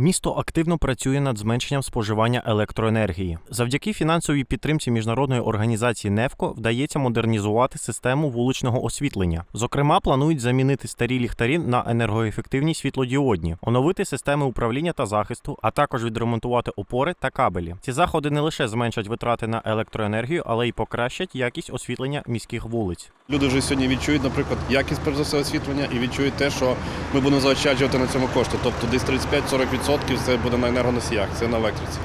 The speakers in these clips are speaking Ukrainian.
Місто активно працює над зменшенням споживання електроенергії. Завдяки фінансовій підтримці міжнародної організації НЕФКО вдається модернізувати систему вуличного освітлення. Зокрема, планують замінити старі ліхтарі на енергоефективні світлодіодні, оновити системи управління та захисту, а також відремонтувати опори та кабелі. Ці заходи не лише зменшать витрати на електроенергію, але й покращать якість освітлення міських вулиць. Люди вже сьогодні відчують, наприклад, якість перш за все освітлення і відчують те, що ми будемо заощаджувати на цьому кошти. Тобто десь 35-40% це буде на енергоносіях, це на електриці.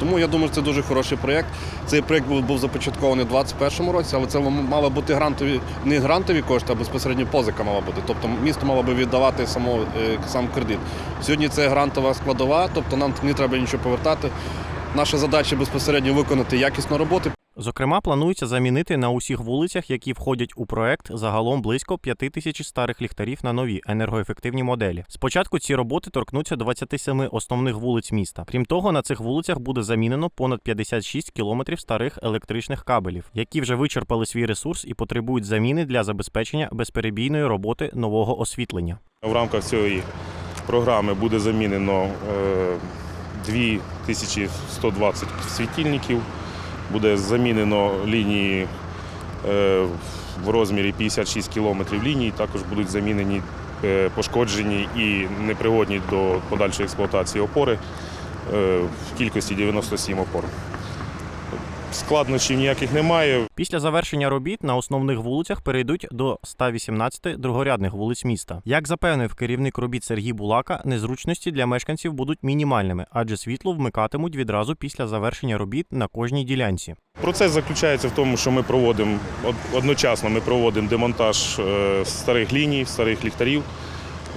Тому я думаю, що це дуже хороший проєкт. Цей проєкт був, був започаткований у 2021 році, але це мали бути грантові, не грантові кошти, а безпосередньо позика мала бути. Тобто місто мало би віддавати само, е, сам кредит. Сьогодні це грантова складова, тобто нам не треба нічого повертати. Наша задача безпосередньо виконати якісну роботу. Зокрема, планується замінити на усіх вулицях, які входять у проект, загалом близько 5 тисяч старих ліхтарів на нові енергоефективні моделі. Спочатку ці роботи торкнуться 27 основних вулиць міста. Крім того, на цих вулицях буде замінено понад 56 кілометрів старих електричних кабелів, які вже вичерпали свій ресурс і потребують заміни для забезпечення безперебійної роботи нового освітлення. В рамках цієї програми буде замінено е, 2120 світильників, буде замінено лінії е, в розмірі 56 кілометрів ліній, також будуть замінені е, пошкоджені і непригодні до подальшої експлуатації опори е, в кількості 97 опор. Складнощів ніяких немає. Після завершення робіт на основних вулицях перейдуть до 118 другорядних вулиць міста. Як запевнив керівник робіт Сергій Булака, незручності для мешканців будуть мінімальними, адже світло вмикатимуть відразу після завершення робіт на кожній ділянці. Процес заключається в тому, що ми проводимо одночасно ми проводимо демонтаж е, старих ліній, старих ліхтарів.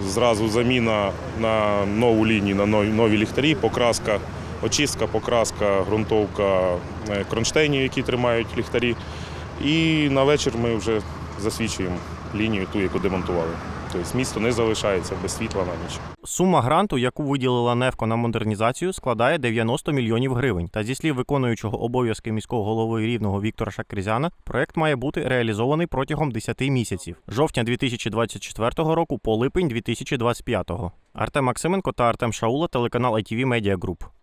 Зразу заміна на нову лінію, на нові, нові ліхтарі, покраска, очистка, покраска, ґрунтовка е, кронштейнів, які тримають ліхтарі. І на вечір ми вже засвічуємо лінію, ту, яку демонтували. Тобто місто не залишається без світла на ніч. Сума гранту, яку виділила Невко на модернізацію, складає 90 мільйонів гривень. Та зі слів виконуючого обов'язки міського голови рівного Віктора Шакрізяна, проект має бути реалізований протягом 10 місяців жовтня 2024 року по липень 2025. Артем Максименко та Артем Шаула, телеканал ITV Media Group.